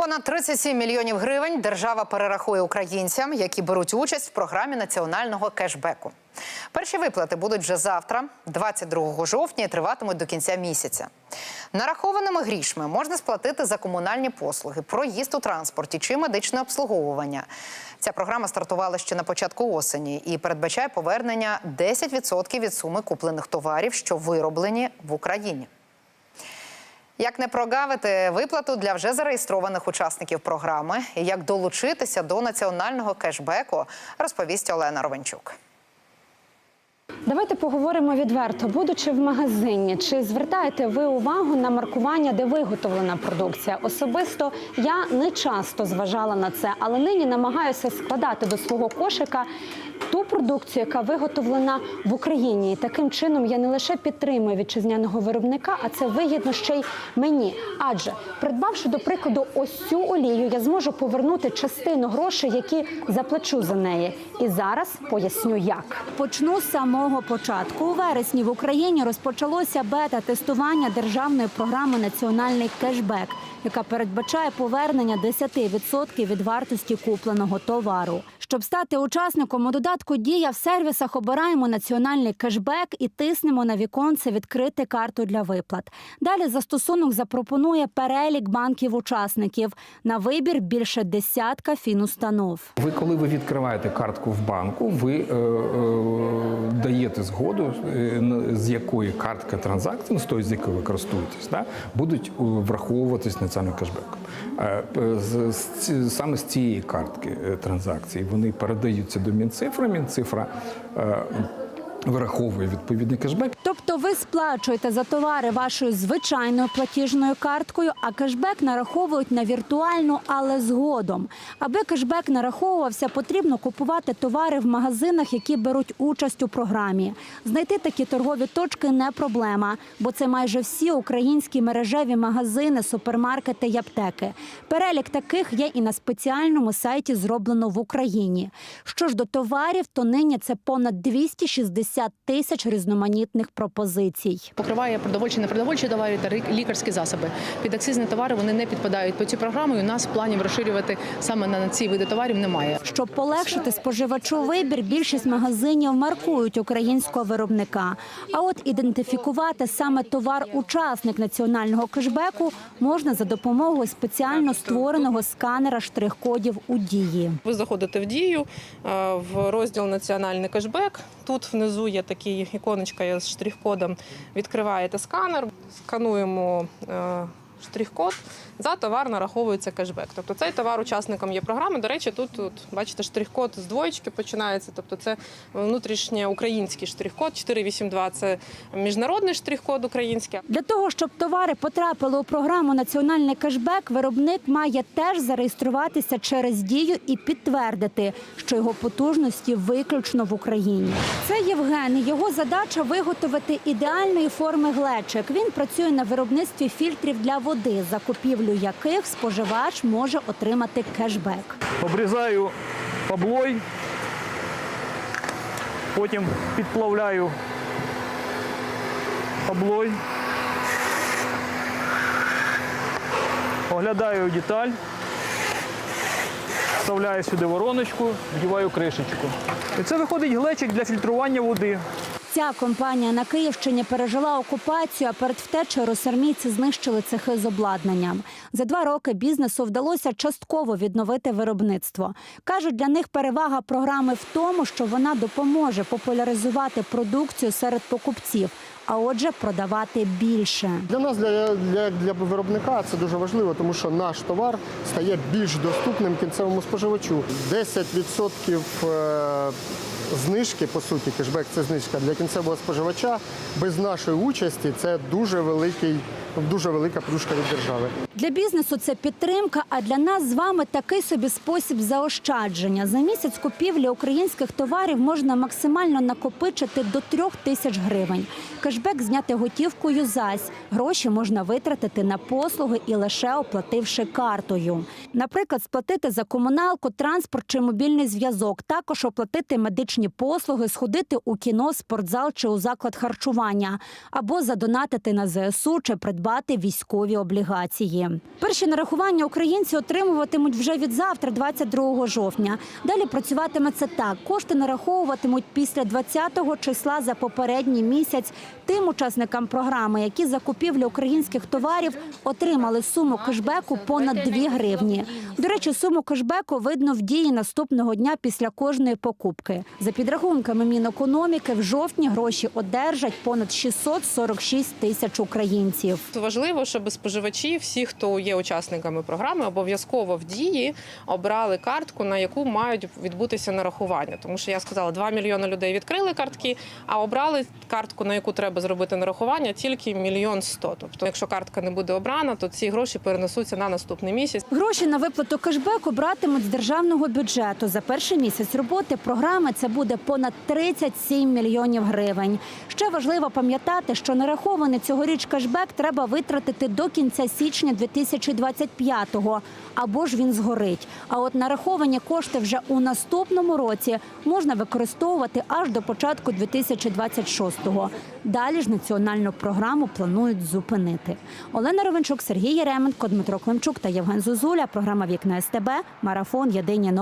Понад 37 мільйонів гривень держава перерахує українцям, які беруть участь в програмі національного кешбеку. Перші виплати будуть вже завтра, 22 жовтня, і триватимуть до кінця місяця. Нарахованими грішми можна сплатити за комунальні послуги, проїзд у транспорті чи медичне обслуговування. Ця програма стартувала ще на початку осені і передбачає повернення 10% від суми куплених товарів, що вироблені в Україні. Як не прогавити виплату для вже зареєстрованих учасників програми і як долучитися до національного кешбеку, розповість Олена Ровенчук. Давайте поговоримо відверто. Будучи в магазині, чи звертаєте ви увагу на маркування, де виготовлена продукція? Особисто я не часто зважала на це, але нині намагаюся складати до свого кошика ту продукцію, яка виготовлена в Україні. І таким чином я не лише підтримую вітчизняного виробника, а це вигідно ще й мені. Адже придбавши до прикладу ось цю олію, я зможу повернути частину грошей, які заплачу за неї. І зараз поясню, як. Почну з самого початку. У вересні в Україні розпочалося бета-тестування державної програми Національний кешбек, яка передбачає повернення 10% від вартості купленого товару. Щоб стати учасником у додатку Дія в сервісах обираємо національний кешбек і тиснемо на віконце Відкрити карту для виплат. Далі застосунок запропонує перелік банків-учасників на вибір більше десятка фінустанов. Ви, коли ви відкриваєте картку в банку, ви е, е, даєте згоду, е, з якої картка транзакції, ну, з тої, з якої ви користуєтесь, да, будуть е, враховуватись національним кешбеком. Е, п- з- з саме з цієї картки е, транзакції вони передаються до Мінцифри. Мінцифра вираховує відповідний кешбек. Тобто ви сплачуєте за товари вашою звичайною платіжною карткою, а кешбек нараховують на віртуальну, але згодом. Аби кешбек нараховувався, потрібно купувати товари в магазинах, які беруть участь у програмі. Знайти такі торгові точки не проблема, бо це майже всі українські мережеві магазини, супермаркети й аптеки. Перелік таких є і на спеціальному сайті зроблено в Україні. Що ж до товарів, то нині це понад 260 тисяч різноманітних пропозицій. покриває продовольчі, непродовольчі товари та лікарські засоби. Підакцизні товари вони не підпадають під цю програму. І у нас планів розширювати саме на ці види товарів немає. Щоб полегшити споживачу вибір, більшість магазинів маркують українського виробника. А от ідентифікувати саме товар-учасник національного кешбеку можна за допомогою спеціально створеного сканера штрих-кодів у дії. Ви заходите в дію в розділ Національний кешбек. Тут внизу є такі іконочка з штрих-кодом. Відкриваєте сканер, скануємо е, штрих-код. За товар нараховується кешбек. Тобто цей товар учасником є програми. До речі, тут, тут бачите, штрих-код з двоєчки починається. Тобто це внутрішнє український штрих-код. 482 – це міжнародний штрих-код український. Для того, щоб товари потрапили у програму Національний кешбек, виробник має теж зареєструватися через дію і підтвердити, що його потужності виключно в Україні. Це Євген. Його задача виготовити ідеальної форми глечик. Він працює на виробництві фільтрів для води, закупівлю яких споживач може отримати кешбек. обрізаю облой, потім підплавляю облой, оглядаю деталь, вставляю сюди вороночку, вдіваю кришечку. І це виходить глечик для фільтрування води. Ця компанія на Київщині пережила окупацію, а перед втечею росармійці знищили цехи з обладнанням. За два роки бізнесу вдалося частково відновити виробництво. Кажуть, для них перевага програми в тому, що вона допоможе популяризувати продукцію серед покупців, а отже, продавати більше. Для нас, для, для, для виробника, це дуже важливо, тому що наш товар стає більш доступним кінцевому споживачу. 10% е, знижки, по суті, кешбек це знижка для кінцевого споживача. Без нашої участі це дуже великий, дуже велика плюшка від держави. Для бізнесу це підтримка, а для нас з вами такий собі спосіб заощадження. За місяць купівлі українських товарів можна максимально накопичити до трьох тисяч гривень. кешбек зняти готівкою зась. Гроші можна витратити на послуги і лише оплативши картою. Наприклад, сплатити за комуналку, транспорт чи мобільний зв'язок, також оплатити медичні послуги, сходити у кіно, спортзал чи у заклад харчування, або задонатити на ЗСУ чи придбати військові облігації. Перші нарахування українці отримуватимуть вже від завтра, 22 жовтня. Далі працюватиме це так. Кошти нараховуватимуть після 20-го числа за попередній місяць тим учасникам програми, які за купівлю українських товарів отримали суму кешбеку понад 2 гривні. До речі, суму кешбеку видно в дії наступного дня після кожної покупки. За підрахунками Мінекономіки, в жовтні гроші одержать понад 646 тисяч українців. Важливо, щоб споживачі, всі, хто є учасниками програми, обов'язково в дії обрали картку, на яку мають відбутися нарахування. Тому що я сказала, 2 мільйони людей відкрили картки, а обрали картку, на яку треба зробити нарахування, тільки мільйон сто. Тобто, якщо картка не буде обрана, то ці гроші перенесуться на наступний місяць. Гроші на виплату кешбеку братимуть з державного бюджету. За перший місяць роботи програми це буде понад 37 мільйонів гривень. Ще важливо пам'ятати, що нарахований цьогоріч кешбек треба витратити до кінця січня 2025-го, або ж він згорить. А от нараховані кошти вже у наступному році можна використовувати аж до початку 2026-го. Далі ж національну програму планують зупинити. Олена Ровенчук, Сергій Єременко, Дмитро Климчук та Євген Зозуля. Програма Вікна СТБ. Марафон. Єдині.